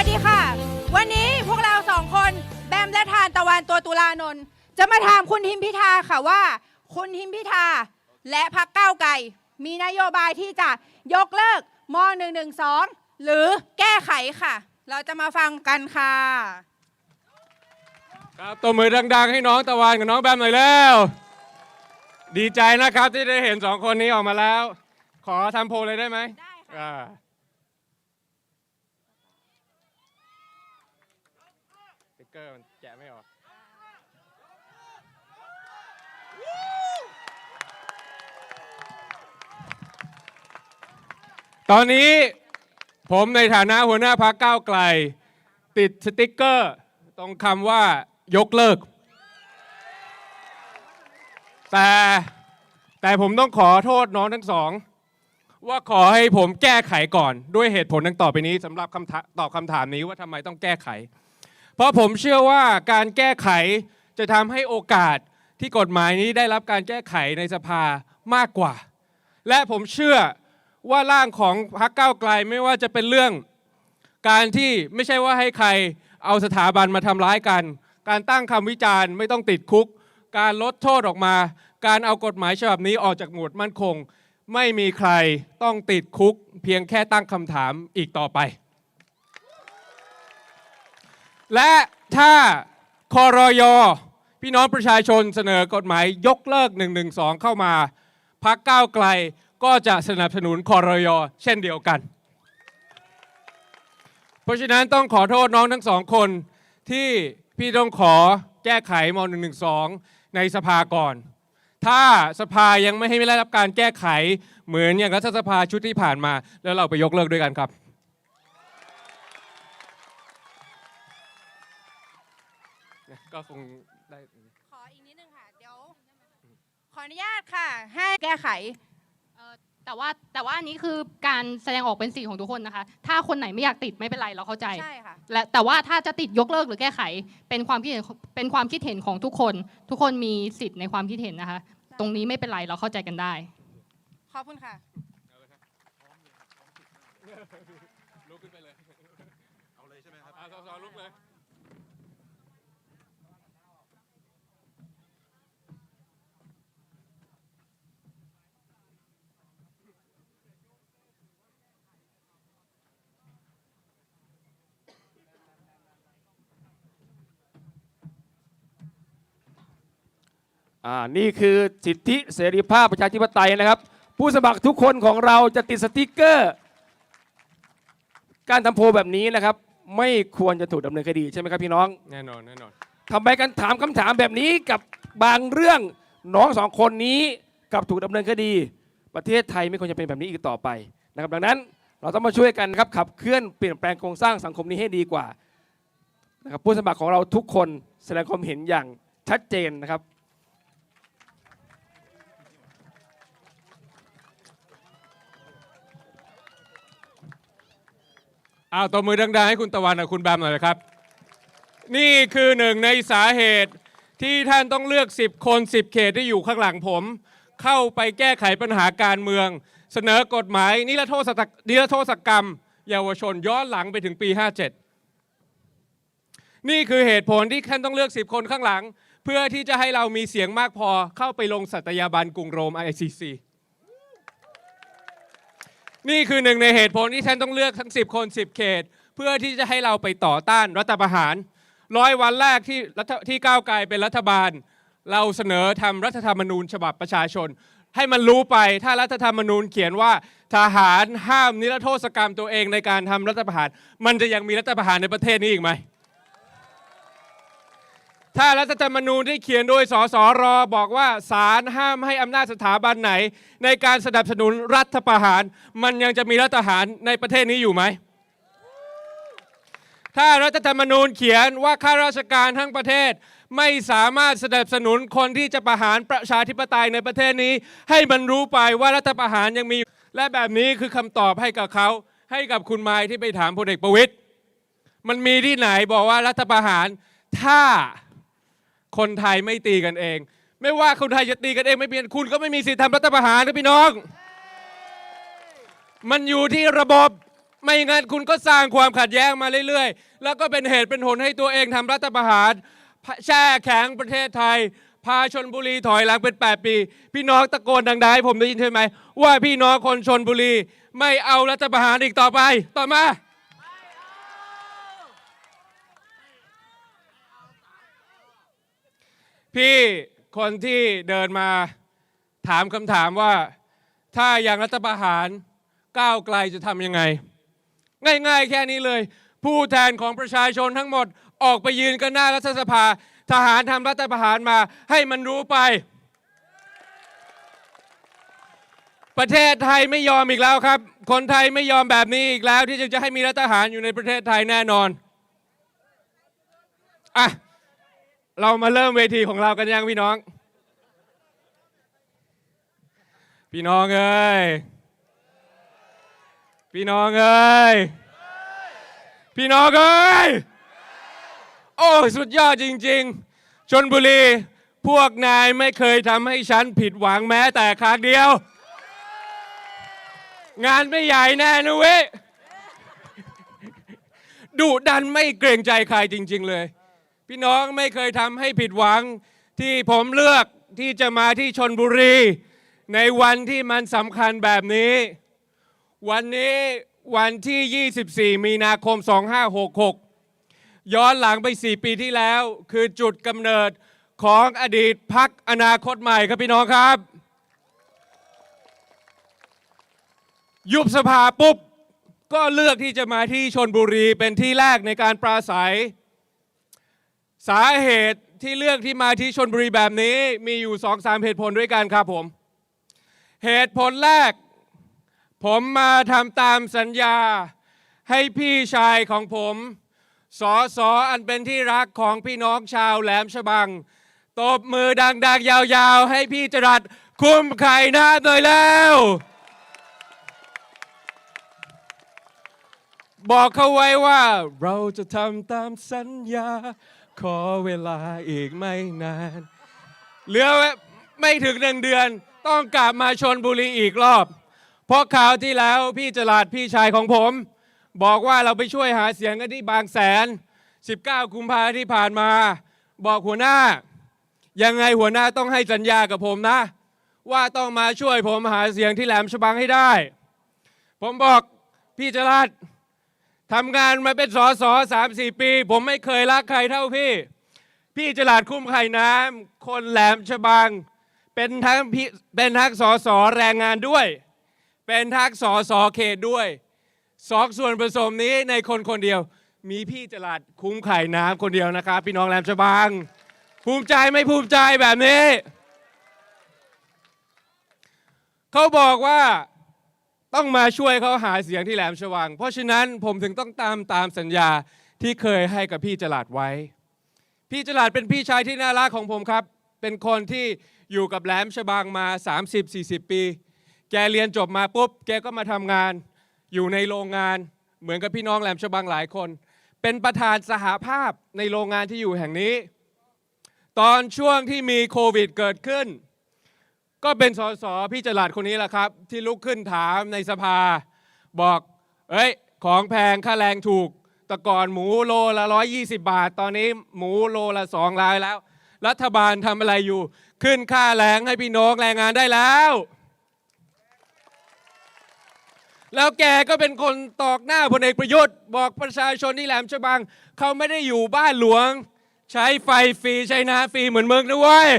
วัสดีค่ะ วันนี้พวกเราสองคนแบมและทานตะวันตัวตุลานนท์จะมาถามคุณทิมพิธาค่ะว่า คุณทิมพิธาและพักเก้าวไกลมีนโยบายที่จะยกเลิกม .112 หรือแก้ไขค่ะ เราจะมาฟังกันค่ะ ครับตัวมือดังๆ ให้น้องตะวันกับน้องแบมหน่อยแล้ว ดีใจนะครับที่ได้เห็นสองคนนี้ออกมาแล้ว ขอทำโพลเลยได้ไหมได้ค่ะ อ่าสติ๊ กเกอร์มันแกะไม่ออก ตอนนี้ผมในฐานะหัวหน้าพักก้าวไกล ติดสติ๊กเกอร์ตรงคำว่ายกเลิก แต่แต่ผมต้องขอโทษน้องทั้งสอง ว่าขอให้ผมแก้ไขก่อนด้วยเหตุผลดังต่อไปนี้สำหรับคำถามตอบคำถามนี้ว่าทำไมต้องแก้ไข เพราะผมเชื่อว่าการแก้ไขจะทำให้โอกาสที่กฎหมายนี้ได้รับการแก้ไขในสภามากกว่า และผมเชื่อว่าร่างของพรรคก้าวไกลไม่ว่าจะเป็นเรื่อง การที่ไม่ใช่ว่าให้ใครเอาสถาบันมาทำร้ายกัน การตั้งคำวิจารณ์ไม่ต้องติดคุก การลดโทษออกมา การเอากฎหมายฉบับนี้ออกจากหมวดมั่นคง ไม่มีใครต้องติดคุก เพียงแค่ตั้งคำถามอีกต่อไป และถ้าคอรยพี่น้องประชาชนเสนอกฎหมายยกเลิก 112 เข้ามาพักก้าวไกลก็จะสนับสนุนคอรยเช่นเดียวกัน เพราะฉะนั้นต้องขอโทษน้องทั้งสองคนที่พี่ต้องขอแก้ไขม .112 ในสภาก่อน ถ้าสภายังไม่ให้ได้รับการแก้ไขเหมือนอย่างรัฐสภาชุดที่ผ่านมา แล้วเราไปยกเลิกด้วยกันครับ ก็คงได้ขออีกนิดนึงค่ะ เดี๋ยว ขออนุญาตค่ะ ให้แก้ไขเอ่อแต่ว่าแต่ว่าอันนี้คือการแสดงออกเป็นสิทธิ์ของทุกคนนะคะ ถ้าคนไหนไม่อยากติดไม่เป็นไรเราเข้าใจ ใช่ค่ะ และแต่ว่าถ้าจะติดยกเลิกหรือแก้ไข เป็นความคิดเห็นเป็นความคิดเห็นของทุกคน ทุกคนมีสิทธิ์ในความคิดเห็นนะคะ ตรงนี้ไม่เป็นไรเราเข้าใจกันได้ ขอบคุณค่ะลุกขึ้นไปเลย เอาเลยใช่ไหมครับสสลุกเลย อ่านี่คือสิทธิเสรีภาพประชาธิปไตยนะครับ ผู้สมัครทุกคนของเราจะติดสติกเกอร์ การทำโพลแบบนี้นะครับ ไม่ควรจะถูกดำเนินคดีใช่ไหมครับพี่น้องแน่นอนแน่นอนทำไมกันถามคำถามแบบนี้กับบางเรื่องน้องสองคนนี้กลับถูกดำเนินคดี ประเทศไทยไม่ควรจะเป็นแบบนี้อีกต่อไปนะครับ ดังนั้นเราต้องมาช่วยกันนะครับขับเคลื่อนเปลี่ยนแปลงโครงสร้างสังคมนี้ให้ดีกว่านะครับผู้สมัครของเราทุกคนแสดงความเห็นอย่างชัดเจนนะครับ อ้าวตบมือดังๆให้คุณตะวันกับคุณแบมหน่อยนะครับ นี่คือหนึ่งในสาเหตุที่ท่านต้องเลือก 10 คน 10 เขตที่อยู่ข้างหลังผม เข้าไปแก้ไขปัญหาการเมือง เสนอกฎหมายนิรโทษกนิรโทษกรรม เยาวชนย้อนหลังไปถึงปี 57 นี่คือเหตุผลที่ท่านต้องเลือก 10 คนข้างหลัง เพื่อที่จะให้เรามีเสียงมากพอเข้าไปลงสัตยาบันกรุงโรม ICC นี่คือหนึ่งในเหตุผลที่ท่านต้องเลือกทั้ง 10 คน 10 เขต เพื่อที่จะให้เราไปต่อต้านรัฐประหารร้อยวันแรกที่รัฐที่ก้าวไกลเป็นรัฐบาล เราเสนอทำรัฐธรรมนูญฉบับประชาชน ให้มันรู้ไปถ้ารัฐธรรมนูญเขียนว่าทหารห้ามนิรโทษกรรมตัวเองในการทำรัฐประหาร มันจะยังมีรัฐประหารในประเทศนี้อีกไหม ถ้ารัฐธรรมนูญที่เขียนโดยสสรบอกว่าศาลห้ามให้อำนาจสถาบันไหน ในการสนับสนุนรัฐประหาร มันยังจะมีรัฐประหารในประเทศนี้อยู่ไหม ถ้ารัฐธรรมนูญเขียนว่าข้าราชการทั้งประเทศ ไม่สามารถสนับสนุนคนที่จะประหารประชาธิปไตยในประเทศนี้ ให้มันรู้ไปว่ารัฐประหารยังมี และแบบนี้คือคำตอบให้กับเขาให้กับคุณไม้ที่ไปถามพลเอกประวิตยมันมีที่ไหนบอกว่ารัฐประหารถ้า คนไทยไม่ตีกันเอง ไม่ว่าคนไทยจะตีกันเองไม่เปลี่ยนคุณก็ไม่มีสิทธิ์ทำรัฐประหารนะพี่น้อง มันอยู่ที่ระบบไม่งั้นคุณก็สร้างความขัดแย้งมาเรื่อยๆ แล้วก็เป็นเหตุเป็นผลให้ตัวเองทำรัฐประหารแช่แข็งประเทศไทย พาชนบุรีถอยหลังเป็น 8 ปี พี่น้องตะโกนดังๆให้ผมได้ยินใช่ไหม ว่าพี่น้องคนชนบุรีไม่เอารัฐประหารอีกต่อไป ต่อมา พี่คนที่เดินมาถามคำถามว่า ถ้าอย่างรัฐประหารก้าวไกลจะทำยังไง ง่ายๆ แค่นี้เลย ผู้แทนของประชาชนทั้งหมดออกไปยืนกันหน้ารัฐสภา ทหารทำรัฐประหารมาให้มันรู้ไป ประเทศไทยไม่ยอมอีกแล้วครับ คนไทยไม่ยอมแบบนี้อีกแล้ว ที่จะให้มีรัฐประหารอยู่ในประเทศไทยแน่นอนอะ เรามาเริ่มเวทีของเรากันยังพี่น้อง พี่น้องเอ้ย พี่น้องเอ้ย พี่น้องเอ้ย โอ้สุดยอดจริง ๆ ชนบุรี พวกนายไม่เคยทำให้ฉันผิดหวังแม้แต่ครั้งเดียว งานไม่ใหญ่แน่นะเว้ยดุดันไม่เกรงใจใครจริง ๆ เลย พี่น้องไม่เคยทำให้ผิดหวังที่ผมเลือกที่จะมาที่ชนบุรี ในวันที่มันสำคัญแบบนี้ วันนี้วันที่ 24 มีนาคม 2566 ย้อนหลังไป 4 ปีที่แล้ว คือจุดกำเนิดของอดีตพักอนาคตใหม่ครับพี่น้องครับ ยุบสภาปุ๊บ ก็เลือกที่จะมาที่ชนบุรีเป็นที่แรกในการปราศัย สาเหตุที่เลือกที่มาที่ชนบุรีแบบนี้มีอยู่สองสามเหตุผลด้วยกันครับผม เหตุผลแรก ผมมาทำตามสัญญาให้พี่ชายของผมสอสออันเป็นที่รักของพี่น้องชาวแหลมฉบัง ตบมือดังๆ ยาวๆ ให้พี่จรัดคุมไข่น้ำหน่อยแล้ว บอกเขาไว้ว่าเราจะทำตามสัญญา ขอเวลาอีกไม่นาน เหลือไม่ถึงหนึ่งเดือน ต้องกลับมาชนบุรีอีกรอบ เพราะข่าวที่แล้วพี่จลาดพี่ชายของผม บอกว่าเราไปช่วยหาเสียงกันที่บางแสน 19 กุมภาที่ผ่านมา บอกหัวหน้า ยังไงหัวหน้าต้องให้สัญญากับผมนะ ว่าต้องมาช่วยผมหาเสียงที่แหลมฉบังให้ได้ ผมบอกพี่จรัด ทำงานมาเป็นสอสอสามสี่ปี ผมไม่เคยรักใครเท่าพี่ พี่จลาดคุ้มไข่น้ำคนแหลมฉบัง เป็นทั้งพี่เป็นทั้งสอสอแรงงานด้วย เป็นทั้งสอสอเขตด้วยสองส่วนผสมนี้ในคนคนเดียว มีพี่จลาดคุ้มไข่น้ำคนเดียวนะครับ พี่น้องแหลมฉบัง ภูมิใจไม่ภูมิใจแบบนี้ เขาบอกว่า ต้องมาช่วยเขาหาเสียงที่แหลมฉบัง เพราะฉะนั้นผมถึงต้องตามตามสัญญาที่เคยให้กับพี่จลาดไว้ พี่จลาดเป็นพี่ชายที่น่ารักของผมครับ เป็นคนที่อยู่กับแหลมฉบังมา 30-40 ปี แกเรียนจบมาปุ๊บ แกก็มาทำงาน อยู่ในโรงงาน เหมือนกับพี่น้องแหลมฉบังหลายคน เป็นประธานสหภาพในโรงงานที่อยู่แห่งนี้ ตอนช่วงที่มีโควิดเกิดขึ้น ก็เป็นสสพี่จลาดคนนี้แหละครับ ที่ลุกขึ้นถามในสภา บอกเอ้ย ของแพงค่าแรงถูกแต่ก่อนหมูโลละ 120 บาท ตอนนี้หมูโลละ2ล้านแล้ว รัฐบาลทำอะไรอยู่ ขึ้นค่าแรงให้พี่น้องแรงงานได้แล้ว แล้วแกก็เป็นคนตอกหน้าพลเอกประยุทธ์ บอกประชาชนที่แหลมฉบัง เขาไม่ได้อยู่บ้านหลวง ใช้ไฟฟรีใช้น้ำฟรีเหมือนเมืองนะเว้ย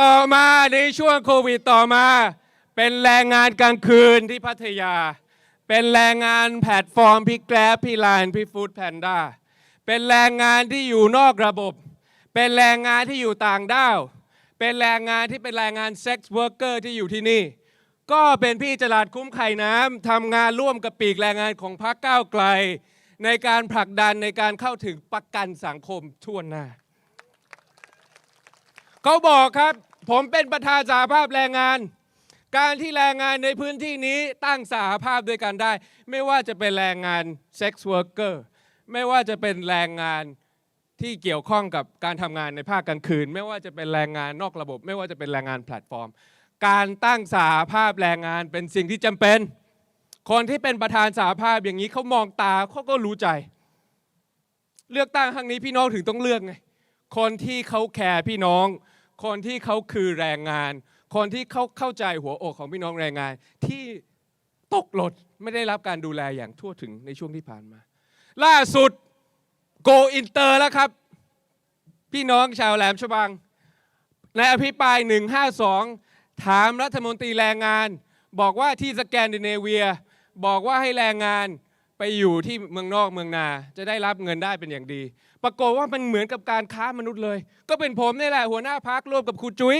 ต่อมาในช่วงโควิดต่อมา เป็นแรงงานกลางคืนที่พัทยา เป็นแรงงานแพลตฟอร์มพี่แกร็บพี่ไลน์พี่ฟู้ดแพนด้าเป็นแรงงานที่อยู่นอกระบบ เป็นแรงงานที่อยู่ต่างด้าว เป็นแรงงานที่เป็นแรงงานเซ็กซ์เวิร์กเกอร์ที่อยู่ที่นี่ ก็เป็นพี่จลาดคุ้มไข่น้ำทำงานร่วมกับปีกแรงงานของพรรคก้าวไกล ในการผลักดันในการเข้าถึงประกันสังคมทั่วหน้า เขาบอกครับ ผมเป็นประธานสาภาพแรงงาน การที่แรงงานในพื้นที่นี้ตั้งสาภาพด้วยกันได้ ไม่ว่าจะเป็นแรงงานเซ็กซ์เวิร์กเกอร์ไม่ว่าจะเป็นแรงงานที่เกี่ยวข้องกับการทำงานในภาคกลางคืน ไม่ว่าจะเป็นแรงงานนอกระบบ ไม่ว่าจะเป็นแรงงานแพลตฟอร์ม การตั้งสาภาพแรงงานเป็นสิ่งที่จำเป็น คนที่เป็นประธานสาภาพอย่างนี้เขามองตาเขาก็รู้ใจ เลือกตั้งครั้งนี้พี่น้องถึงต้องเลือกไงคนที่เขาแคร์พี่น้อง คนที่เขาคือแรงงาน คนที่เขาเข้าใจหัวอกของพี่น้องแรงงาน ที่ตกหล่นไม่ได้รับการดูแลอย่างทั่วถึงในช่วงที่ผ่านมา ล่าสุดโกอินเตอร์แล้วครับ พี่น้องชาวแหลมฉบัง ในอภิปราย 152 ถามรัฐมนตรีแรงงาน บอกว่าที่สแกนดิเนเวีย บอกว่าให้แรงงาน ไปอยู่ที่เมืองนอกเมืองนา จะได้รับเงินได้เป็นอย่างดี ปรากฏว่ามันเหมือนกับการค้ามนุษย์เลย ก็เป็นผมนี่แหละหัวหน้าพักร่วมกับครูจุ้ย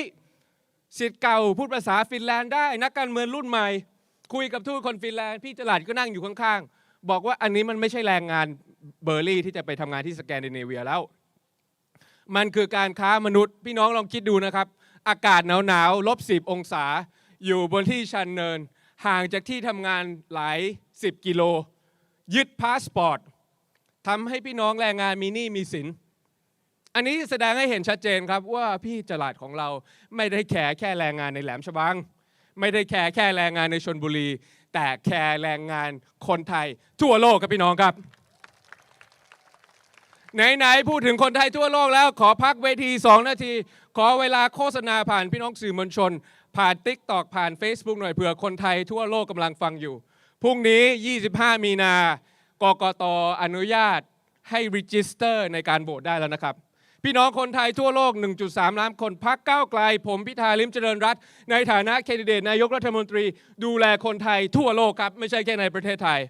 สิทธิ์เก่าพูดภาษาฟินแลนด์ได้ นักการเมืองรุ่นใหม่ คุยกับทูตคนฟินแลนด์พี่จลัดก็นั่งอยู่ข้างๆ บอกว่าอันนี้มันไม่ใช่แรงงานเบอร์รี่ที่จะไปทำงานที่สแกนดิเนเวียแล้ว มันคือการค้ามนุษย์ พี่น้องลองคิดดูนะครับ อากาศหนาวๆลบสิบองศา อยู่บนที่ชันเนิน ห่างจากที่ทำงานหลายสิบกิโล ยึดพาสปอร์ตทำให้พี่น้องแรงงานมีหนี้มีสิน อันนี้แสดงให้เห็นชัดเจนครับว่าพี่จลาดของเราไม่ได้แคร์แค่แรงงานในแหลมฉบัง ไม่ได้แคร์แค่แรงงานในชนบุรี แต่แคร์แรงงานคนไทย ทั่วโลกครับพี่น้องครับ ไหนๆพูดถึงคนไทยทั่วโลกแล้วขอพักเวที 2 นาที ขอเวลาโฆษณาผ่านพี่น้องสื่อมวลชน ผ่าน t ิ k t o k ผ่าน Facebook หน่อยเผื่อคนไทยทั่วโลกกำลังฟังอยู่ พรุ่งนี้ 25 มีนากกตอนุญาตให้รีจิสเตอร์ในการโหวตได้แล้วนะครับ พี่น้องคนไทยทั่วโลก 1.3 ล้านคนพักก้าวไกล ผมพิธาลิมเจริญรัตน์ในฐานะแคนดิเดตนายกรัฐมนตรี ดูแลคนไทยทั่วโลกครับ ไม่ใช่แค่ในประเทศไทย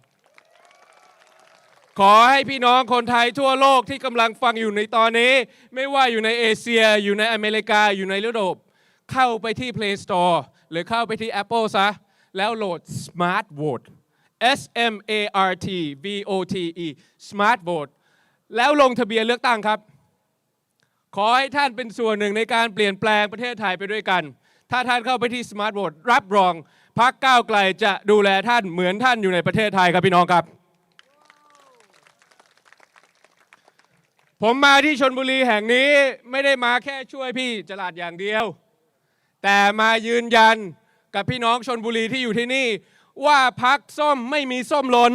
ขอให้พี่น้องคนไทยทั่วโลกที่กำลังฟังอยู่ในตอนนี้ ไม่ว่าอยู่ในเอเชีย อยู่ในอเมริกาอยู่ในยุโรปเข้าไปที่ Play Store หรือเข้าไปที่ Apple ซะแล้วโหลด Smart Vote S M A R T V O T E Smart Vote แล้วลงทะเบียนเลือกตั้งครับ ขอให้ท่านเป็นส่วนหนึ่งในการเปลี่ยนแปลงประเทศไทยไปด้วยกัน ถ้าท่านเข้าไปที่ Smart Vote รับรองพักก้าวไกลจะดูแลท่านเหมือนท่านอยู่ในประเทศไทยครับพี่น้องครับ ผมมาที่ชนบุรีแห่งนี้ไม่ได้มาแค่ช่วยพี่จลาดอย่างเดียว แต่มายืนยันกับพี่น้องชนบุรีที่อยู่ที่นี่ ว่าพักส้มไม่มีส้มหลน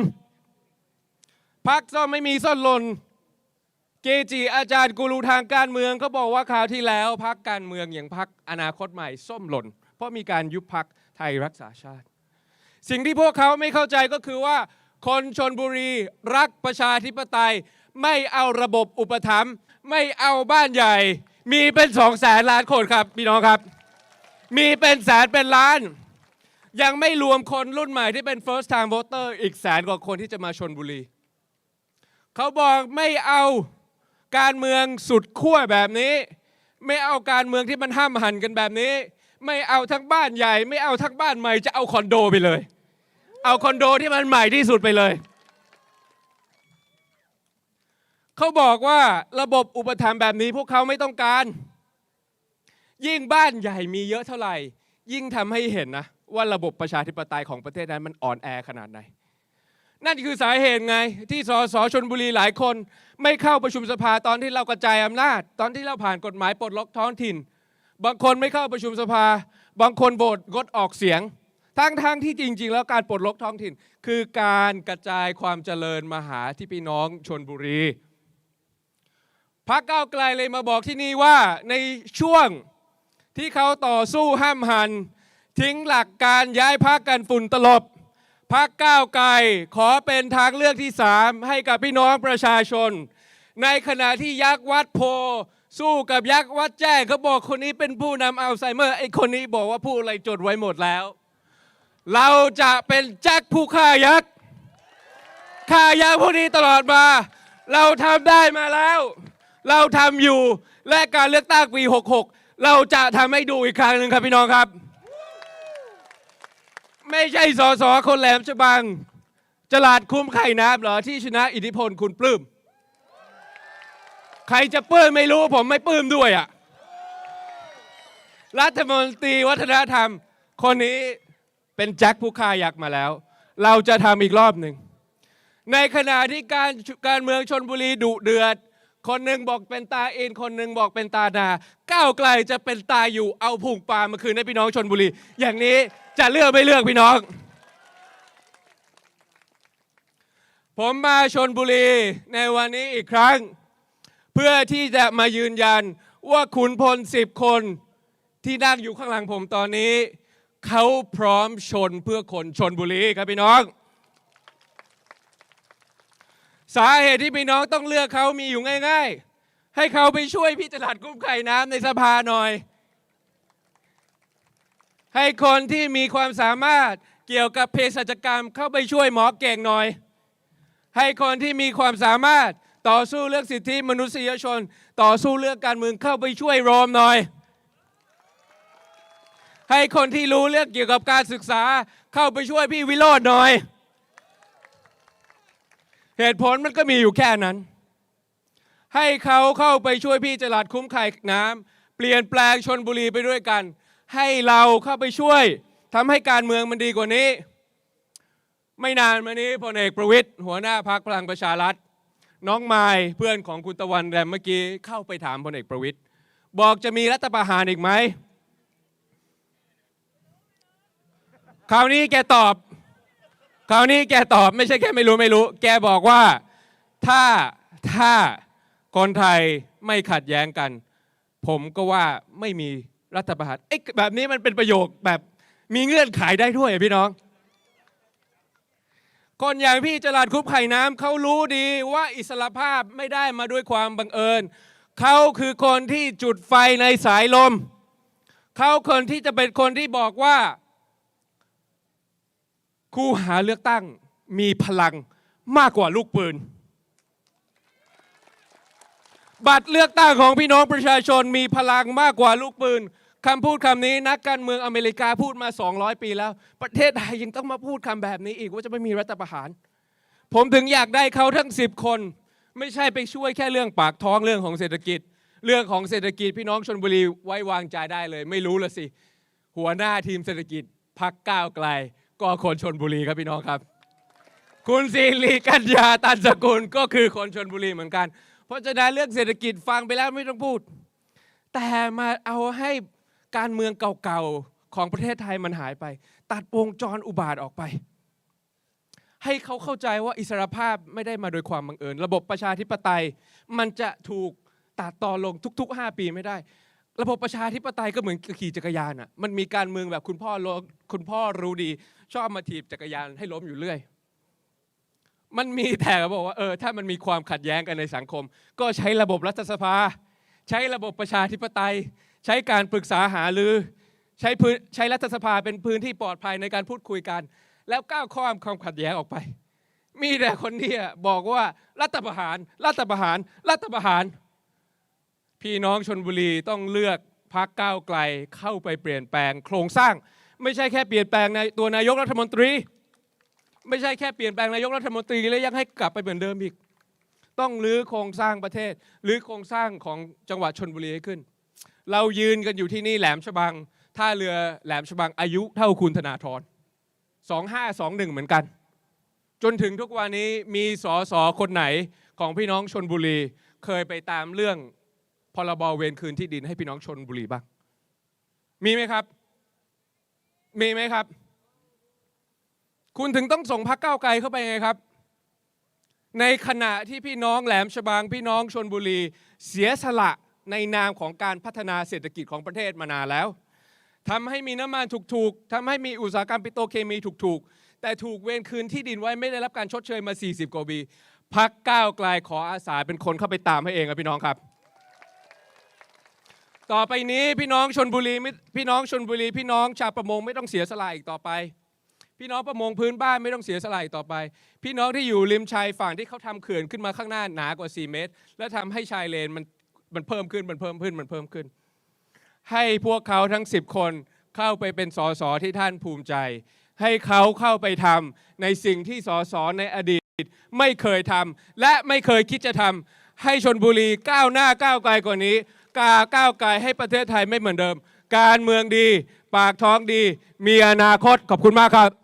พักส้มไม่มีส้มหลนเกจิอาจารย์กูรูทางการเมืองเขาบอกว่าคราวที่แล้วพักการเมืองอย่างพักอนาคตใหม่ส้มหล่น เพราะมีการยุบพักไทยรักษาชาติ สิ่งที่พวกเขาไม่เข้าใจก็คือว่า คนชนบุรีรักประชาธิปไตย ไม่เอาระบบอุปถัมภ์ไม่เอาบ้านใหญ่ มีเป็นสองแสนล้านคนครับพี่น้องครับ มีเป็นแสนเป็นล้าน ยังไม่รวมคนรุ่นใหม่ที่เป็น first time voter อีกแสนกว่าคนที่จะมาชนบุรี เขาบอกไม่เอาการเมืองสุดขั้วแบบนี้ ไม่เอาการเมืองที่มันห้ามหันกันแบบนี้ ไม่เอาทั้งบ้านใหญ่ ไม่เอาทั้งบ้านใหม่จะเอาคอนโดไปเลย เอาคอนโดที่มันใหม่ที่สุดไปเลย เขาบอกว่าระบบอุปถัมภ์แบบนี้พวกเขาไม่ต้องการ ยิ่งบ้านใหญ่มีเยอะเท่าไหร่ ยิ่งทำให้เห็นนะ ว่าระบบประชาธิปไตยของประเทศนั้นมันอ่อนแอขนาดไหน นั่นคือสาเหตุไงที่สสชนบุรีหลายคน ไม่เข้าประชุมสภาตอนที่เรากระจายอำนาจ ตอนที่เราผ่านกฎหมายปลดล็อกท้องถิ่น บางคนไม่เข้าประชุมสภา บางคนโหวตงดออกเสียงทั้งทั้งที่จริง ๆ แล้วการปลดล็อกท้องถิ่น คือการกระจายความเจริญมาหาที่พี่น้องชนบุรีพักเก้าไกลเลยมาบอกที่นี่ว่าในช่วงที่เขาต่อสู้ห้ามหัน ทิ้งหลักการย้ายพักกันฝุ่นตลบพักก้าวไกลขอเป็นทางเลือกที่สามให้กับพี่น้องประชาชน ในขณะที่ยักษ์วัดโพ สู้กับยักษ์วัดแจ้งเขาบอกคนนี้เป็นผู้นำอัลไซเมอร์ไอคนนี้บอกว่าผู้อะไรจดไว้หมดแล้ว เราจะเป็นแจ็คผู้ฆ่ายักษ์ฆ่ายักษ์พวกนี้ตลอดมา เราทำได้มาแล้ว เราทำอยู่และการเลือกตั้งปี 66 เราจะทำให้ดูอีกครั้งหนึ่งครับพี่น้องครับ ไม่ใช่สอสอคนแหลมฉบังจลาดคุ้มไข่น้ำเหรอที่ชนะอิทธิพลคุณปลื้มใครจะปลื้มไม่รู้ผมไม่ปลื้มด้วยอะรัฐมนตรีวัฒนธรรม คนนี้เป็นแจ็คผู้ฆ่ายักษ์มาแล้ว เราจะทำอีกรอบหนึ่ง ในขณะที่การการเมืองชนบุรีดุเดือด คนหนึ่งบอกเป็นตาเอินคนหนึ่งบอกเป็นตานาก้าวไกลจะเป็นตาอยู่เอาพุงปลามาคืนให้พี่น้องชนบุรี อย่างนี้ จะเลือกไม่เลือกพี่น้อง ผมมาชนบุรีในวันนี้อีกครั้ง เพื่อที่จะมายืนยันว่าขุนพลสิบคนที่นั่งอยู่ข้างหลังผมตอนนี้ เขาพร้อมชนเพื่อคนชนบุรีครับพี่น้อง สาเหตุที่พี่น้องต้องเลือกเขามีอยู่ง่าย ๆ ให้เขาไปช่วยพี่จลัดกุ้มไข่น้ำในสภาหน่อย ให้คนที่มีความสามารถเกี่ยวกับเภสัชกรรมเข้าไปช่วยหมอเก่งหน่อย ให้คนที่มีความสามารถต่อสู้เรื่องสิทธิมนุษยชน ต่อสู้เรื่องการเมืองเข้าไปช่วยโรมหน่อย ให้คนที่รู้เรื่องเกี่ยวกับการศึกษาเข้าไปช่วยพี่วิโรจน์หน่อย เหตุผลมันก็มีอยู่แค่นั้น ให้เขาเข้าไปช่วยพี่จลัดคุ้มไข่น้ำเปลี่ยนแปลงชนบุรีไปด้วยกัน ให้เราเข้าไปช่วยทำให้การเมืองมันดีกว่านี้ ไม่นานมานี้พลเอกประวิตย์หัวหน้าพักพลังประชารัฐ น้องไมายเพื่อนของคุณตะวันแรมเมื่อกี้เข้าไปถามพลเอกประวิตย์บอกจะมีรัฐประหารอีกไหมคราวนี้แกตอบ คราวนี้แกตอบไม่ใช่แค่ไม่รู้ไม่รู้ แกบอกว่าถ้าถ้าคนไทยไม่ขัดแย้งกัน ผมก็ว่าไม่มี รัฐประหารเอ๊ะแบบนี้มันเป็นประโยคแบบมีเงื่อนไขได้ด้วยพี่น้อง คนอย่างพี่จรัดคุบไข่น้ำเขารู้ดีว่าอิสรภาพไม่ได้มาด้วยความบังเอิญเขาคือคนที่จุดไฟในสายลม เขาคนที่จะเป็นคนที่บอกว่า คู่หาเลือกตั้งมีพลังมากกว่าลูกปืน บัตรเลือกตั้งของพี่น้องประชาชนมีพลังมากกว่าลูกปืน คำพูดคำนี้นักการเมืองอเมริกาพูดมา 200 ปีแล้ว ประเทศไทยยังต้องมาพูดคำแบบนี้อีกว่าจะไม่มีรัฐประหาร ผมถึงอยากได้เขาทั้ง 10 คน ไม่ใช่ไปช่วยแค่เรื่องปากท้องเรื่องของเศรษฐกิจ เรื่องของเศรษฐกิจพี่น้องชนบุรีไว้วางใจได้เลย ไม่รู้ละสิ หัวหน้าทีมเศรษฐกิจพักก้าวไกล ก็คนชนบุรีครับพี่น้องครับ คุณสิริกัญญาตันสกุลก็คือคนชนบุรีเหมือนกัน เพราะฉะนั้นเรื่องเศรษฐกิจฟังไปแล้วไม่ต้องพูด แต่มาเอาให้ การเมืองเก่าๆของประเทศไทยมันหายไป ตัดวงจรอุบาทออกไป ให้เขาเข้าใจว่าอิสรภาพไม่ได้มาโดยความบังเอิญ ระบบประชาธิปไตย มันจะถูกตัดตอนลงทุก ๆ 5 ปีไม่ได้ ระบบประชาธิปไตยก็เหมือนขี่จักรยานอะมันมีการเมืองแบบคุณพ่อคุณพ่อรู้ดี ชอบมาถีบจักรยานให้ล้มอยู่เรื่อยมันมีแต่บอกว่าเออถ้ามันมีความขัดแย้งกันในสังคม ก็ใช้ระบบรัฐสภา ใช้ระบบประชาธิปไตย ใช้การปรึกษาหารือใช้พื้นใช้รัฐสภาเป็นพื้นที่ปลอดภัยในการพูดคุยกัน แล้วก้าวข้ามความขัดแย้งออกไป มีแต่คนเนี้บอกว่ารัฐประหารรัฐประหารรัฐประหาร พี่น้องชนบุรีต้องเลือกพักก้าวไกลเข้าไปเปลี่ยนแปลง โครงสร้าง ไม่ใช่แค่เปลี่ยนแปลงในตัวนายกรัฐมนตรี ไม่ใช่แค่เปลี่ยนแปลงนายกรัฐมนตรีแล้วยังให้กลับไปเหมือนเดิมอีก ต้องรื้อโครงสร้างประเทศหรือโครงสร้างของจังหวัดชนบุรีให้ขึ้น เรายืนกันอยู่ที่นี่แหลมฉบังท่าเรือแหลมฉบังอายุเท่าคุณธนาธร2521 เหมือนกัน จนถึงทุกวันนี้มีสอสอคนไหนของพี่น้องชนบุรี เคยไปตามเรื่องพรบเวรคืนที่ดินให้พี่น้องชนบุรีบ้าง มีไหมครับ มีไหมครับ คุณถึงต้องส่งพักเก้าไกลเข้าไปไงครับ ในขณะที่พี่น้องแหลมฉบังพี่น้องชนบุรี เสียสละ ในนามของการพัฒนาเศรษฐกิจของประเทศมานานแล้วทำให้มีน้ำมันถูกๆทำให้มีอุตสาหกรรมปิโตรเคมีถูกๆ แต่ถูกเวรคืนที่ดินไว้ไม่ได้รับการชดเชยมา 40 กว่าปีพักก้าวไกลขออาสาเป็นคนเข้าไปตามให้เองครับพี่น้องครับ ต่อไปนี้พี่น้องชนบุรีพี่น้องชนบุรี พี่น้องชาวประมงไม่ต้องเสียสละอีกต่อไป พี่น้องประมงพื้นบ้านไม่ต้องเสียสละอีกต่อไป พี่น้องที่อยู่ริมชายฝั่งที่เขาทำเขื่อนขึ้นมาข้างหน้าหนากว่า 4 เมตร และทำให้ชายเลนมัน มันเพิ่มขึ้นมันเพิ่มขึ้นมันเพิ่มขึ้น ให้พวกเขาทั้ง 10 คนเข้าไปเป็นสสที่ท่านภูมิใจ ให้เขาเข้าไปทำในสิ่งที่สสในอดีตไม่เคยทำและไม่เคยคิดจะทำให้ชนบุรีก้าวหน้าก้าวไกลกว่านี้ กาก้าวไกลให้ประเทศไทยไม่เหมือนเดิม การเมืองดี ปากท้องดี มีอนาคตขอบคุณมากครับ